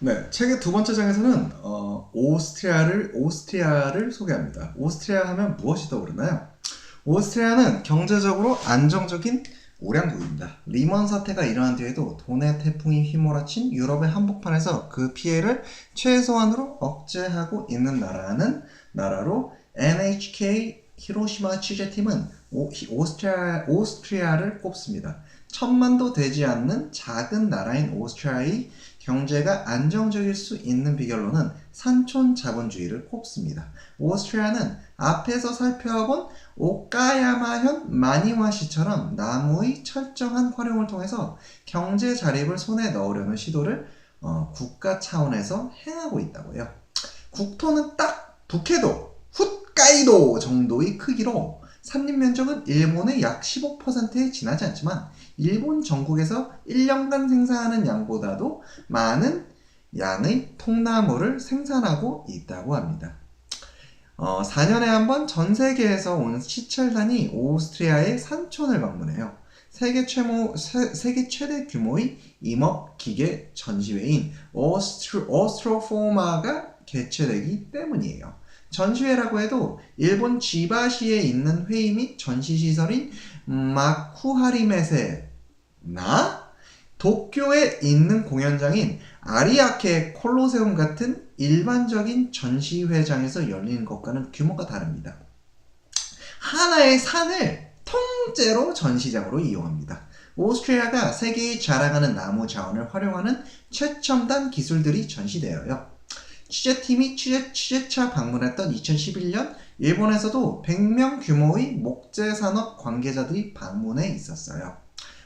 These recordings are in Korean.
네, 책의 두 번째 장에서는 어, 오스트리아를 오스트리아를 소개합니다. 오스트리아 하면 무엇이 떠오르나요? 오스트리아는 경제적으로 안정적인 우량국입니다. 리먼 사태가 일어난 뒤에도 돈의 태풍이 휘몰아친 유럽의 한복판에서 그 피해를 최소한으로 억제하고 있는 나라는 나라로 NHK 히로시마 취재팀은 오, 히- 오스트리아, 오스트리아를 꼽습니다. 천만도 되지 않는 작은 나라인 오스트리아의 경제가 안정적일 수 있는 비결로는 산촌 자본주의를 꼽습니다. 오스트리아는 앞에서 살펴본 오카야마현 마니와시처럼 나무의 철저한 활용을 통해서 경제 자립을 손에 넣으려는 시도를 어, 국가 차원에서 행하고 있다고요. 국토는 딱 북해도 훗가이도 정도의 크기로 산림 면적은 일본의 약 15%에 지나지 않지만 일본 전국에서 1년간 생산하는 양보다도 많은 양의 통나무를 생산하고 있다고 합니다. 어, 4년에 한 번 전 세계에서 온 시찰단이 오스트리아의 산촌을 방문해요. 세계 최모, 세, 세계 최대 규모의 임업 기계 전시회인 오스트로, 오스트로포마가 개최되기 때문이에요. 전시회라고 해도 일본 지바시에 있는 회의 및 전시시설인 마쿠하리메세나 도쿄에 있는 공연장인 아리아케 콜로세움 같은 일반적인 전시회장에서 열리는 것과는 규모가 다릅니다. 하나의 산을 통째로 전시장으로 이용합니다. 오스트리아가 세계에 자랑하는 나무 자원을 활용하는 최첨단 기술들이 전시되어요. 취재팀이 취재, 취재차 방문했던 2011년 일본에서도 100명 규모의 목재 산업 관계자들이 방문해 있었어요.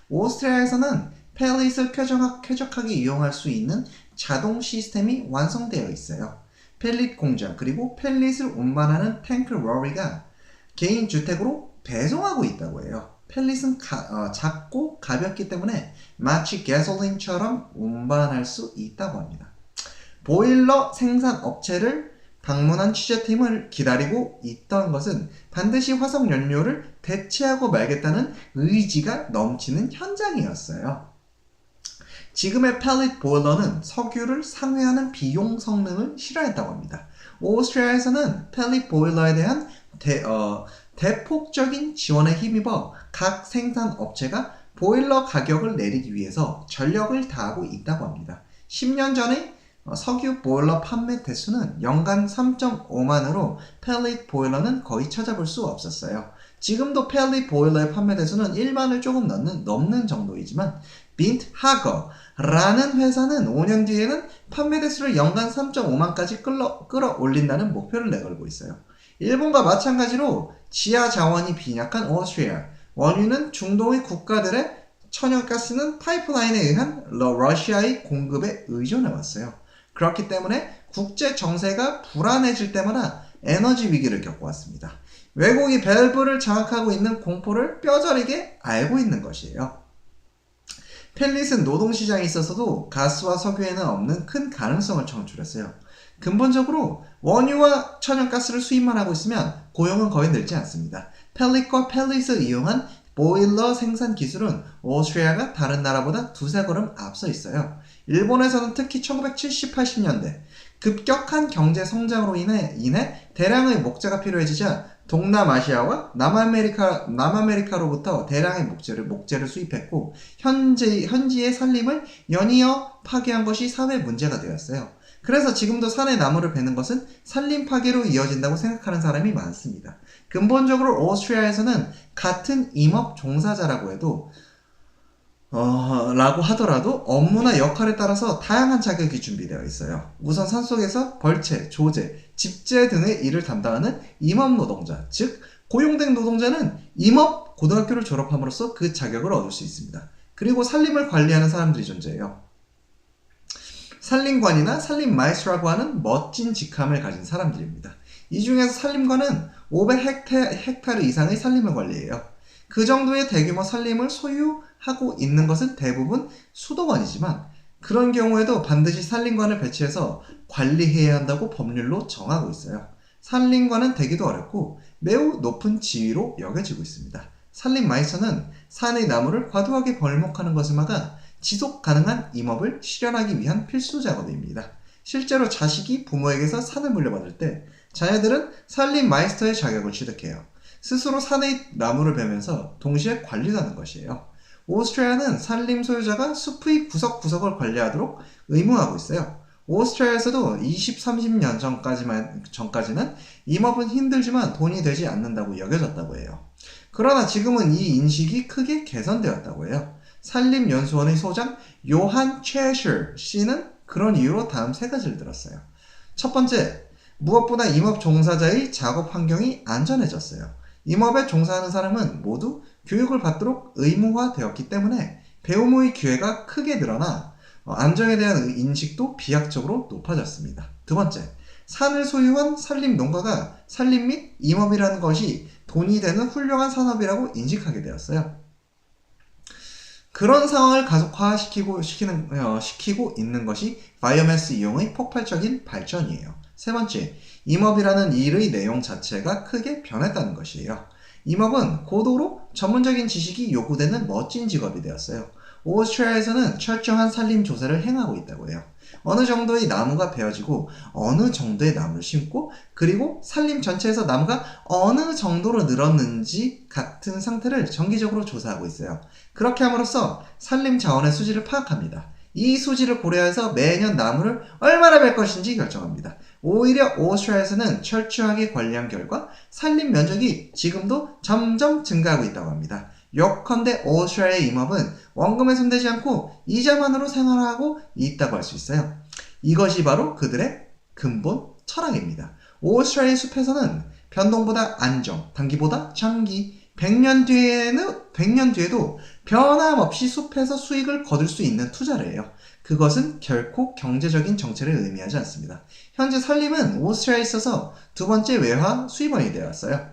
오스트리아에서는 펠릿을 쾌적, 쾌적하게 이용할 수 있는 자동 시스템이 완성되어 있어요. 펠릿 공장 그리고 펠릿을 운반하는 탱크 러리가 개인 주택으로 배송하고 있다고 해요. 펠릿은 가- 어, 작고 가볍기 때문에 마치 가솔린처럼 운반할 수 있다고 합니다. 보일러 생산 업체를 방문한 취재팀을 기다리고 있던 것은 반드시 화석 연료를 대체하고 말겠다는 의지가 넘치는 현장이었어요. 지금의 펠릿 보일러는 석유를 상회하는 비용 성능을 실현했다고 합니다. 오스트리아에서는 펠릿 보일러에 대한 대, 어, 대폭적인 지원에 힘입어 각 생산 업체가 보일러 가격을 내리기 위해서 전력을 다하고 있다고 합니다. 10년 전에 어, 석유 보일러 판매 대수는 연간 3.5만으로 펠릿 보일러는 거의 찾아볼 수 없었어요. 지금도 펠릿 보일러의 판매 대수는 1만을 조금 넘는, 넘는 정도이지만 빈트 하거라는 회사는 5년 뒤에는 판매 대수를 연간 3.5만까지 끌어, 끌어올린다는 목표를 내걸고 있어요. 일본과 마찬가지로 지하 자원이 빈약한 오스트리아, 원유는 중동의 국가들의 천연가스는 파이프라인에 의한 러- 러시아의 공급에 의존해 왔어요. 그렇기 때문에 국제 정세가 불안해질 때마다 에너지 위기를 겪어왔습니다. 외국이 밸브를 장악하고 있는 공포를 뼈저리게 알고 있는 것이에요. 펠릿은 노동시장에 있어서도 가스와 석유에는 없는 큰 가능성을 창출했어요. 근본적으로 원유와 천연가스를 수입만 하고 있으면 고용은 거의 늘지 않습니다. 펠릿과 펠릿을 이용한 보일러 생산 기술은 오스트리아가 다른 나라보다 두세 걸음 앞서 있어요. 일본에서는 특히 1970, 80년대 급격한 경제 성장으로 인해, 인해 대량의 목재가 필요해지자 동남아시아와 남아메리카, 남아메리카로부터 대량의 목재를, 목재를 수입했고, 현재, 현지의 산림을 연이어 파괴한 것이 사회 문제가 되었어요. 그래서 지금도 산의 나무를 베는 것은 산림 파괴로 이어진다고 생각하는 사람이 많습니다. 근본적으로 오스트리아에서는 같은 임업 종사자라고 해도 어, 라고 하더라도 업무나 역할에 따라서 다양한 자격이 준비되어 있어요. 우선 산속에서 벌채, 조제, 집재 등의 일을 담당하는 임업 노동자, 즉 고용된 노동자는 임업 고등학교를 졸업함으로써 그 자격을 얻을 수 있습니다. 그리고 산림을 관리하는 사람들이 존재해요. 산림관이나 산림마이스라고 하는 멋진 직함을 가진 사람들입니다. 이 중에서 산림관은 500헥타르 이상의 산림을 관리해요. 그 정도의 대규모 산림을 소유하고 있는 것은 대부분 수도원이지만 그런 경우에도 반드시 산림관을 배치해서 관리해야 한다고 법률로 정하고 있어요. 산림관은 되기도 어렵고 매우 높은 지위로 여겨지고 있습니다. 산림 마이서는 산의 나무를 과도하게 벌목하는 것을 막아 지속 가능한 임업을 실현하기 위한 필수 작업입니다. 실제로 자식이 부모에게서 산을 물려받을 때 자녀들은 산림 마이스터의 자격을 취득해요. 스스로 산의 나무를 베면서 동시에 관리도 하는 것이에요. 오스트리아는 산림 소유자가 숲의 구석구석을 관리하도록 의무하고 있어요. 오스트리아에서도 20, 30년 전까지만, 전까지는 임업은 힘들지만 돈이 되지 않는다고 여겨졌다고 해요. 그러나 지금은 이 인식이 크게 개선되었다고 해요. 산림연수원의 소장 요한 최셔 씨는 그런 이유로 다음 세 가지를 들었어요. 첫 번째, 무엇보다 임업 종사자의 작업 환경이 안전해졌어요. 임업에 종사하는 사람은 모두 교육을 받도록 의무화되었기 때문에 배움의 기회가 크게 늘어나 어, 안정에 대한 인식도 비약적으로 높아졌습니다. 두 번째, 산을 소유한 산림 농가가 산림 및 임업이라는 것이 돈이 되는 훌륭한 산업이라고 인식하게 되었어요. 그런 상황을 가속화시키고 시키는, 어, 시키고 있는 것이 바이오매스 이용의 폭발적인 발전이에요. 세 번째, 임업이라는 일의 내용 자체가 크게 변했다는 것이에요. 임업은 고도로 전문적인 지식이 요구되는 멋진 직업이 되었어요. 오스트리아에서는 철저한 산림 조사를 행하고 있다고 해요. 어느 정도의 나무가 베어지고 어느 정도의 나무를 심고 그리고 산림 전체에서 나무가 어느 정도로 늘었는지 같은 상태를 정기적으로 조사하고 있어요. 그렇게 함으로써 산림 자원의 수질을 파악합니다. 이 수질을 고려해서 매년 나무를 얼마나 벨 것인지 결정합니다. 오히려 오스트리아에서는 철저하게 관리한 결과 산림 면적이 지금도 점점 증가하고 있다고 합니다. 요컨대 오스트리아의 임업은 원금에 손대지 않고 이자만으로 생활하고 있다고 할 수 있어요. 이것이 바로 그들의 근본 철학입니다. 오스트리아의 숲에서는 변동보다 안정, 단기보다 장기, 100년 뒤에는 100년 뒤에도 변함없이 숲에서 수익을 거둘 수 있는 투자를 해요. 그것은 결코 경제적인 정체를 의미하지 않습니다. 현재 산림은 오스트리아에 있어서 두 번째 외화 수입원이 되었어요.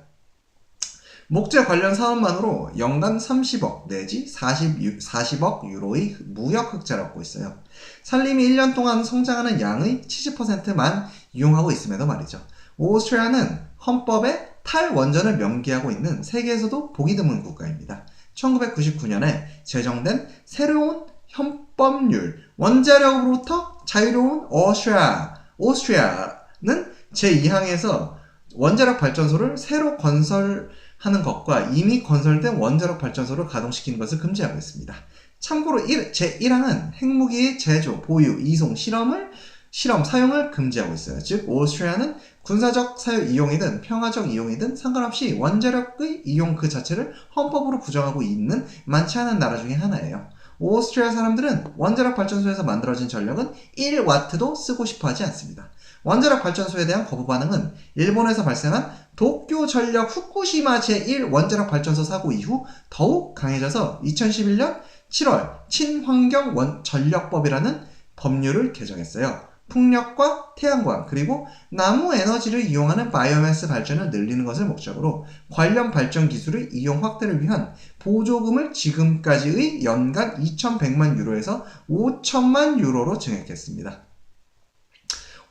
목재 관련 사업만으로 연간 30억 내지 40, 40억 유로의 무역 흑자를 얻고 있어요. 산림이 1년 동안 성장하는 양의 70%만 이용하고 있음에도 말이죠. 오스트리아는 헌법에 탈원전을 명기하고 있는 세계에서도 보기 드문 국가입니다. 1999년에 제정된 새로운 헌법률 원자력으로부터 자유로운 오스트리아, 오스트리아는 제2항에서 원자력 발전소를 새로 건설하는 것과 이미 건설된 원자력 발전소를 가동시키는 것을 금지하고 있습니다. 참고로 제1항은 핵무기의 제조, 보유, 이송, 실험을 실험, 사용을 금지하고 있어요. 즉, 오스트리아는 군사적 사유 이용이든 평화적 이용이든 상관없이 원자력의 이용 그 자체를 헌법으로 부정하고 있는 많지 않은 나라 중에 하나예요. 오스트리아 사람들은 원자력 발전소에서 만들어진 전력은 1와트도 쓰고 싶어 하지 않습니다. 원자력 발전소에 대한 거부 반응은 일본에서 발생한 도쿄 전력 후쿠시마 제1 원자력 발전소 사고 이후 더욱 강해져서 2011년 7월 친환경 원 전력법이라는 법률을 개정했어요. 풍력과 태양광 그리고 나무 에너지를 이용하는 바이오매스 발전을 늘리는 것을 목적으로 관련 발전 기술의 이용 확대를 위한 보조금을 지금까지의 연간 2,100만 유로에서 5천만 유로로 증액했습니다.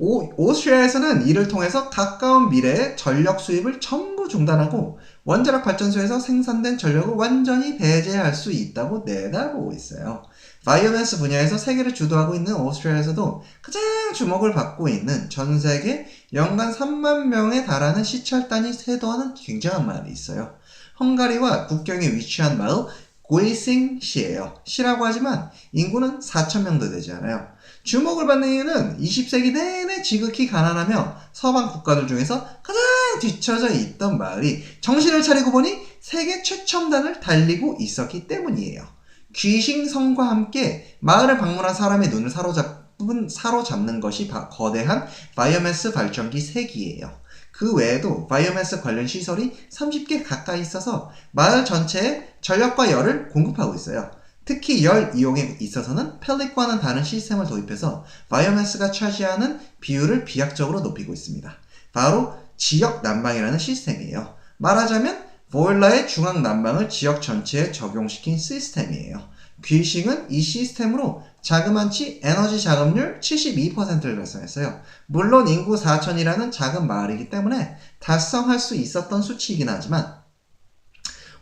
오, 오스트리아에서는 이를 통해서 가까운 미래에 전력 수입을 전부 중단하고 원자력 발전소에서 생산된 전력을 완전히 배제할 수 있다고 내다보고 있어요. 바이오매스 분야에서 세계를 주도하고 있는 오스트리아에서도 가장 주목을 받고 있는 전 세계 연간 3만 명에 달하는 시찰단이 세도하는 굉장한 마을이 있어요. 헝가리와 국경에 위치한 마을 고이싱시예요. 시라고 하지만 인구는 4천 명도 되지 않아요. 주목을 받는 이유는 20세기 내내 지극히 가난하며 서방 국가들 중에서 가장 뒤처져 있던 마을이 정신을 차리고 보니 세계 최첨단을 달리고 있었기 때문이에요. 귀신성과 함께 마을을 방문한 사람의 눈을 사로잡은, 사로잡는 것이 바, 거대한 바이오매스 발전기 3기예요. 그 외에도 바이오매스 관련 시설이 30개 가까이 있어서 마을 전체에 전력과 열을 공급하고 있어요. 특히 열 이용에 있어서는 펠릭과는 다른 시스템을 도입해서 바이오매스가 차지하는 비율을 비약적으로 높이고 있습니다. 바로 지역 난방이라는 시스템이에요. 말하자면 보일러의 중앙 난방을 지역 전체에 적용시킨 시스템이에요. 귀싱은 이 시스템으로 자그만치 에너지 자급률 72%를 달성했어요. 물론 인구 4천이라는 작은 마을이기 때문에 달성할 수 있었던 수치이긴 하지만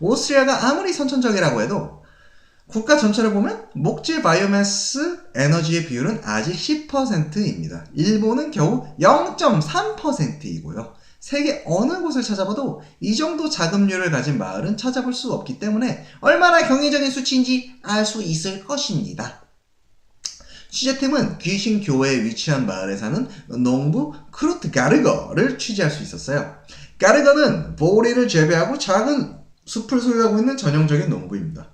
오스트리아가 아무리 선천적이라고 해도 국가 전체를 보면 목재 바이오매스 에너지의 비율은 아직 10%입니다. 일본은 겨우 0.3%이고요. 세계 어느 곳을 찾아봐도 이 정도 자금률을 가진 마을은 찾아볼 수 없기 때문에 얼마나 경이적인 수치인지 알 수 있을 것입니다. 취재팀은 귀신 교회에 위치한 마을에 사는 농부 크루트 가르거를 취재할 수 있었어요. 가르거는 보리를 재배하고 작은 숲을 소유하고 있는 전형적인 농부입니다.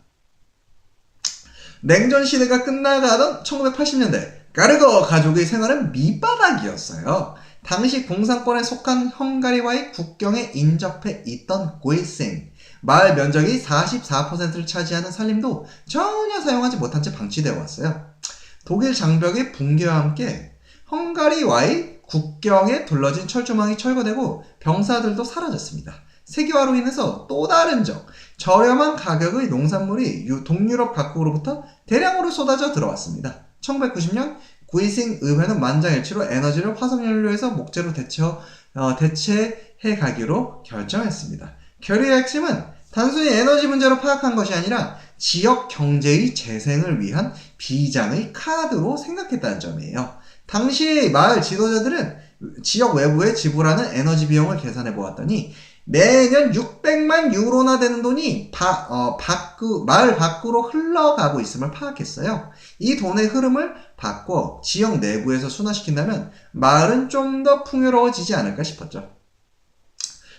냉전 시대가 끝나가던 1980년대 가르거 가족의 생활은 밑바닥이었어요. 당시 공산권에 속한 헝가리와의 국경에 인접해 있던 고일생 마을 면적이 44%를 차지하는 산림도 전혀 사용하지 못한 채 방치되어 왔어요. 독일 장벽의 붕괴와 함께 헝가리와의 국경에 둘러진 철조망이 철거되고 병사들도 사라졌습니다. 세계화로 인해서 또 다른 적, 저렴한 가격의 농산물이 유- 동유럽 각국으로부터 대량으로 쏟아져 들어왔습니다. 1990년 구이싱 의회는 만장일치로 에너지를 화석연료에서 목재로 대체, 어, 대체해 가기로 결정했습니다. 결의의 핵심은 단순히 에너지 문제로 파악한 것이 아니라 지역 경제의 재생을 위한 비장의 카드로 생각했다는 점이에요. 당시 마을 지도자들은 지역 외부에 지불하는 에너지 비용을 계산해 보았더니 매년 600만 유로나 되는 돈이 바, 어, 밖, 마을 밖으로 흘러가고 있음을 파악했어요. 이 돈의 흐름을 바꿔 지역 내부에서 순화시킨다면 마을은 좀 더 풍요로워지지 않을까 싶었죠.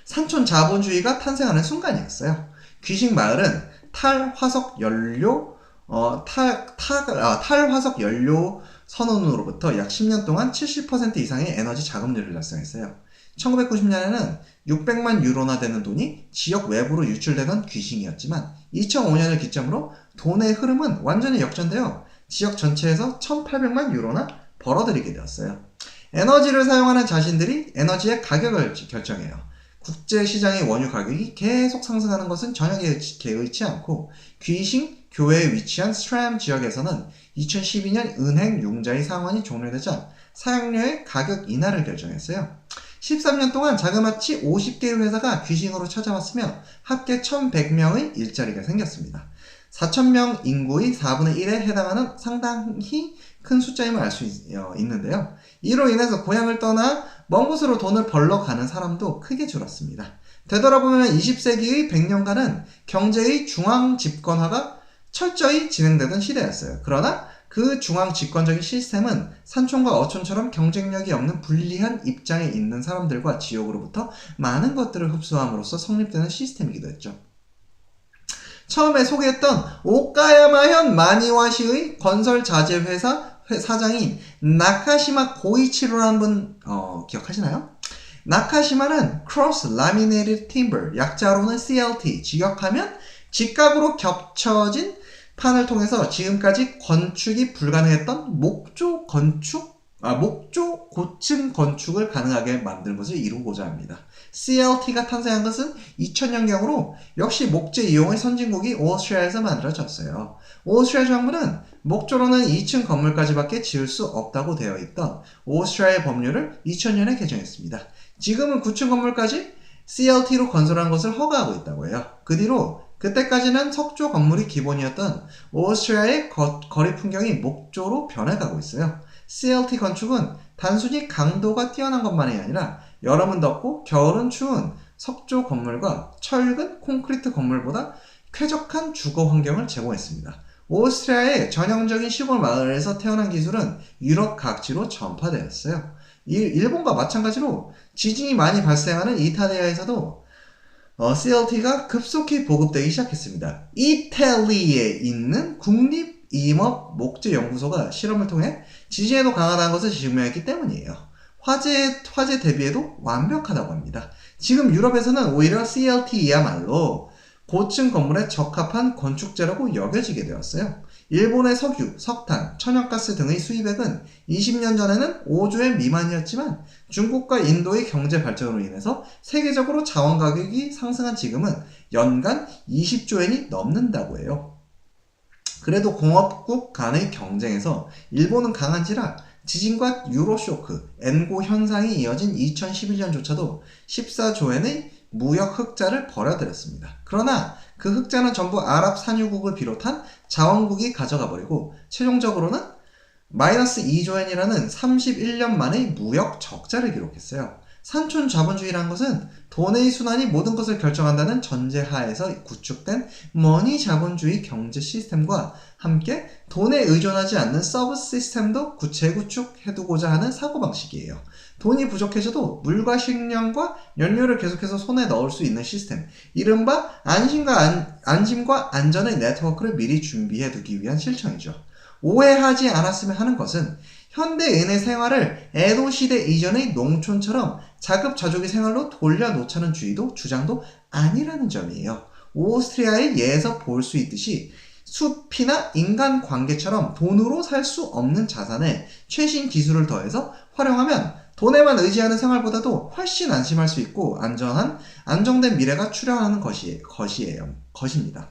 산촌 자본주의가 탄생하는 순간이었어요. 귀식 마을은 탈화석 연료, 어, 탈, 탈, 아, 탈화석 연료 선언으로부터 약 10년 동안 70% 이상의 에너지 자금률을 달성했어요. 1990년에는 600만 유로나 되는 돈이 지역 외부로 유출되던 귀신이었지만 2005년을 기점으로 돈의 흐름은 완전히 역전되어 지역 전체에서 1800만 유로나 벌어들이게 되었어요. 에너지를 사용하는 자신들이 에너지의 가격을 결정해요. 국제시장의 원유 가격이 계속 상승하는 것은 전혀 개의치- 않고 귀신 교회에 위치한 스트램 지역에서는 2012년 은행 융자의 상환이 종료되자 사용료의 가격 인하를 결정했어요. 13년 동안 자그마치 50개의 회사가 귀신으로 찾아왔으며 합계 1100명의 일자리가 생겼습니다. 4,000명 인구의 4분의 1에 해당하는 상당히 큰 숫자임을 알 수 있는데요. 이로 인해서 고향을 떠나 먼 곳으로 돈을 벌러 가는 사람도 크게 줄었습니다. 되돌아보면 20세기의 100년간은 경제의 중앙 집권화가 철저히 진행되던 시대였어요. 그러나 그 중앙 집권적인 시스템은 산촌과 어촌처럼 경쟁력이 없는 불리한 입장에 있는 사람들과 지역으로부터 많은 것들을 흡수함으로써 성립되는 시스템이기도 했죠. 처음에 소개했던 오카야마현 마니와시의 건설 자재 회사 사장인 나카시마 고이치로라는 분 어, 기억하시나요? 나카시마는 Cross Laminated Timber 약자로는 CLT 직역하면 직각으로 겹쳐진 판을 통해서 지금까지 건축이 불가능했던 목조 건축 아, 목조 고층 건축을 가능하게 만드는 것을 이루고자 합니다. CLT가 탄생한 것은 2000년경으로 역시 목재 이용의 선진국이 오스트리아에서 만들어졌어요. 오스트리아 정부는 목조로는 2층 건물까지밖에 지을 수 없다고 되어 있던 오스트리아의 법률을 2000년에 개정했습니다. 지금은 9층 건물까지 CLT로 건설한 것을 허가하고 있다고 해요. 그 뒤로 그때까지는 석조 건물이 기본이었던 오스트리아의 거, 거리 풍경이 목조로 변해가고 있어요. CLT 건축은 단순히 강도가 뛰어난 것만이 아니라 여름은 덥고 겨울은 추운 석조 건물과 철근 콘크리트 건물보다 쾌적한 주거 환경을 제공했습니다. 오스트리아의 전형적인 시골 마을에서 태어난 기술은 유럽 각지로 전파되었어요. 일본과 마찬가지로 지진이 많이 발생하는 이탈리아에서도 어, CLT가 급속히 보급되기 시작했습니다. 이탈리에 있는 국립 임업 목재 연구소가 실험을 통해 지진에도 강하다는 것을 증명했기 때문이에요. 화재, 화재 대비에도 완벽하다고 합니다. 지금 유럽에서는 오히려 CLT이야말로 고층 건물에 적합한 건축재라고 여겨지게 되었어요. 일본의 석유, 석탄, 천연가스 등의 수입액은 20년 전에는 5조엔 미만이었지만 중국과 인도의 경제 발전으로 인해서 세계적으로 자원 가격이 상승한 지금은 연간 20조엔이 넘는다고 해요. 그래도 공업국 간의 경쟁에서 일본은 강한지라 지진과 유로쇼크, 엔고 현상이 이어진 2011년조차도 14조엔의 무역 흑자를 벌여들였습니다. 그러나 그 흑자는 전부 아랍 산유국을 비롯한 자원국이 가져가 버리고 최종적으로는 마이너스 2조엔이라는 31년 만에 무역 적자를 기록했어요. 산촌 자본주의란 것은 돈의 순환이 모든 것을 결정한다는 전제 하에서 구축된 머니 자본주의 경제 시스템과 함께 돈에 의존하지 않는 서비스 시스템도 구- 재구축해두고자 하는 사고방식이에요. 돈이 부족해져도 물과 식량과 연료를 계속해서 손에 넣을 수 있는 시스템, 이른바 안심과, 안, 안심과 안전의 네트워크를 미리 준비해 두기 위한 실천이죠. 오해하지 않았으면 하는 것은 현대인의 생활을 에도 시대 이전의 농촌처럼 자급자족의 생활로 돌려놓자는 주의도 주장도 아니라는 점이에요. 오스트리아의 예에서 볼 수 있듯이 숲이나 인간 관계처럼 돈으로 살 수 없는 자산에 최신 기술을 더해서 활용하면 돈에만 의지하는 생활보다도 훨씬 안심할 수 있고 안전한 안정된 미래가 출현하는 것이, 것이에요. 것입니다.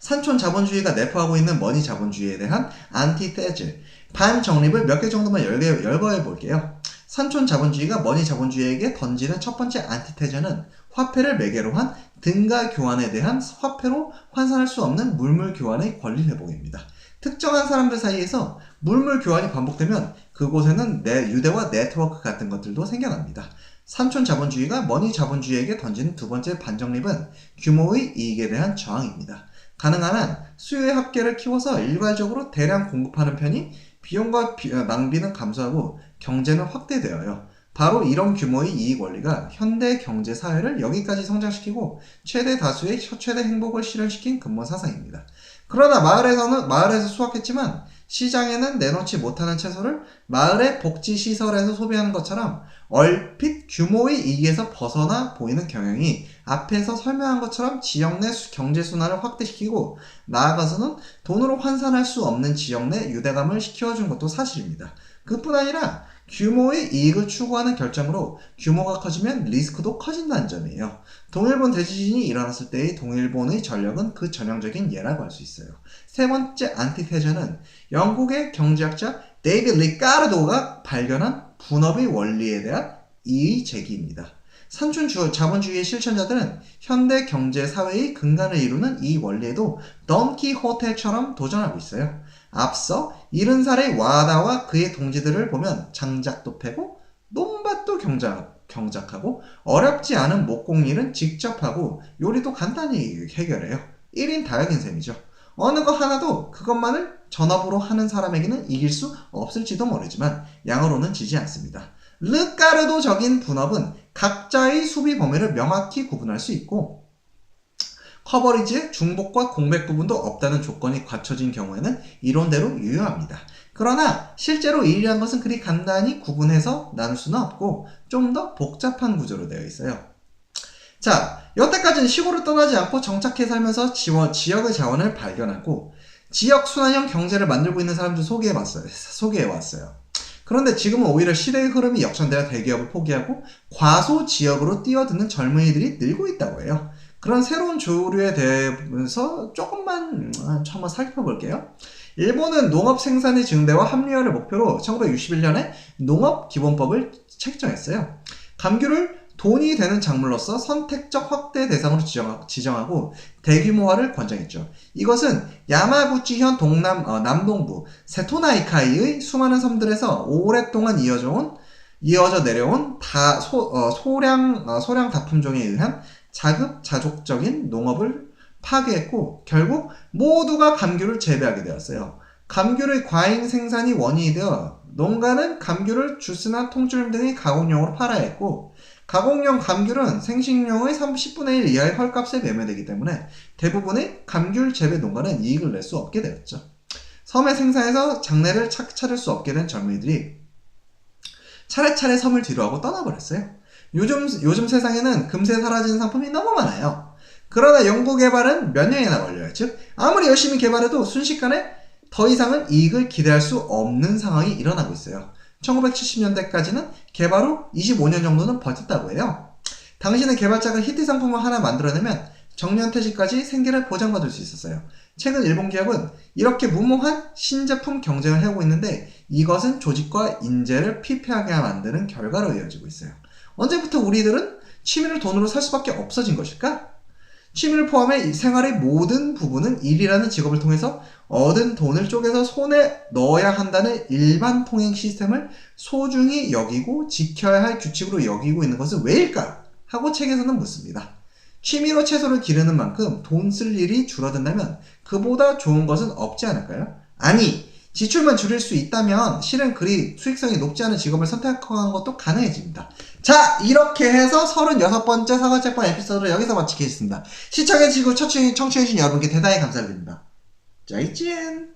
산촌 자본주의가 내포하고 있는 머니 자본주의에 대한 안티테즈, 반정립을 몇 개 정도만 열개, 열거해 볼게요. 산촌 자본주의가 머니 자본주의에게 던지는 첫 번째 안티테즈는 화폐를 매개로 한 등가 교환에 대한 화폐로 환산할 수 없는 물물 교환의 권리 회복입니다. 특정한 사람들 사이에서 물물 교환이 반복되면 그곳에는 내 유대와 네트워크 같은 것들도 생겨납니다. 산촌 자본주의가 머니 자본주의에게 던지는 두 번째 반정립은 규모의 이익에 대한 저항입니다. 가능한 한 수요의 합계를 키워서 일괄적으로 대량 공급하는 편이 비용과 비- 어, 낭비는 감소하고 경제는 확대되어요. 바로 이런 규모의 이익 원리가 현대 경제 사회를 여기까지 성장시키고 최대 다수의 혀- 최대 행복을 실현시킨 근본 사상입니다. 그러나 마을에서는 마을에서 수확했지만 시장에는 내놓지 못하는 채소를 마을의 복지 시설에서 소비하는 것처럼 얼핏 규모의 이익에서 벗어나 보이는 경영이 앞에서 설명한 것처럼 지역 내 수- 경제 순환을 확대시키고 나아가서는 돈으로 환산할 수 없는 지역 내 유대감을 시켜준 것도 사실입니다. 그뿐 아니라 규모의 이익을 추구하는 결정으로 규모가 커지면 리스크도 커진다는 점이에요. 동일본 대지진이 일어났을 때의 동일본의 전력은 그 전형적인 예라고 할 수 있어요. 세 번째 안티테저는 영국의 경제학자 데이비 리카르도가 발견한 분업의 원리에 대한 이의 제기입니다. 산촌 주- 자본주의의 실천자들은 현대 경제 사회의 근간을 이루는 이 원리에도 던키호테처럼 도전하고 있어요. 앞서 70살의 와다와 그의 동지들을 보면 장작도 패고 논밭도 경작, 경작하고 어렵지 않은 목공일은 직접 하고 요리도 간단히 해결해요. 1인 다역인 셈이죠. 어느 거 하나도 그것만을 전업으로 하는 사람에게는 이길 수 없을지도 모르지만 양으로는 지지 않습니다. 르까르도적인 분업은 각자의 수비 범위를 명확히 구분할 수 있고 커버리지의 중복과 공백 부분도 없다는 조건이 갖춰진 경우에는 이론대로 유효합니다. 그러나 실제로 일이란 것은 그리 간단히 구분해서 나눌 수는 없고 좀 더 복잡한 구조로 되어 있어요. 자, 여태까지는 시골을 떠나지 않고 정착해 살면서 지원, 지역의 자원을 발견하고 지역 순환형 경제를 만들고 있는 사람들 소개해 봤어요. 소개해 왔어요. 그런데 지금은 오히려 시대의 흐름이 역전되어 대기업을 포기하고 과소 지역으로 뛰어드는 젊은이들이 늘고 있다고 해요. 그런 새로운 조류에 대해서 조금만 음, 한번 살펴볼게요. 일본은 농업 생산의 증대와 합리화를 목표로 1961년에 농업 기본법을 책정했어요. 감귤을 돈이 되는 작물로서 선택적 확대 대상으로 지정- 지정하고 대규모화를 권장했죠. 이것은 야마구치현 동남 어, 남동부 세토나이카이의 수많은 섬들에서 오랫동안 이어져 온 이어져 내려온 다 소, 어, 소량 어, 소량 다품종에 의한 자급자족적인 농업을 파괴했고 결국 모두가 감귤을 재배하게 되었어요. 감귤의 과잉 생산이 원인이 되어 농가는 감귤을 주스나 통조림 등의 가공용으로 팔아야 했고 가공용 감귤은 생식용의 30분의 1 이하의 헐값에 매매되기 때문에 대부분의 감귤 재배 농가는 이익을 낼 수 없게 되었죠. 섬의 생산에서 장래를 착 차릴 수 없게 된 젊은이들이 차례차례 섬을 뒤로하고 떠나버렸어요. 요즘, 요즘 세상에는 금세 사라지는 상품이 너무 많아요. 그러나 연구 개발은 몇 년이나 걸려요. 즉, 아무리 열심히 개발해도 순식간에 더 이상은 이익을 기대할 수 없는 상황이 일어나고 있어요. 1970년대까지는 개발 후 25년 정도는 버텼다고 해요. 당시는 개발자가 히트 상품을 하나 만들어내면 정년퇴직까지 생계를 보장받을 수 있었어요. 최근 일본 기업은 이렇게 무모한 신제품 경쟁을 해오고 있는데 이것은 조직과 인재를 피폐하게 만드는 결과로 이어지고 있어요. 언제부터 우리들은 취미를 돈으로 살 수밖에 없어진 것일까? 취미를 포함해 이 생활의 모든 부분은 일이라는 직업을 통해서 얻은 돈을 쪼개서 손에 넣어야 한다는 일반 통행 시스템을 소중히 여기고 지켜야 할 규칙으로 여기고 있는 것은 왜일까? 하고 책에서는 묻습니다. 취미로 채소를 기르는 만큼 돈 쓸 일이 줄어든다면 그보다 좋은 것은 없지 않을까요? 아니, 지출만 줄일 수 있다면 실은 그리 수익성이 높지 않은 직업을 선택하는 것도 가능해집니다. 자, 이렇게 해서 36번째 사과책방 에피소드를 여기서 마치겠습니다. 시청해주시고 청취해주신 여러분께 대단히 감사드립니다. 짜이찐!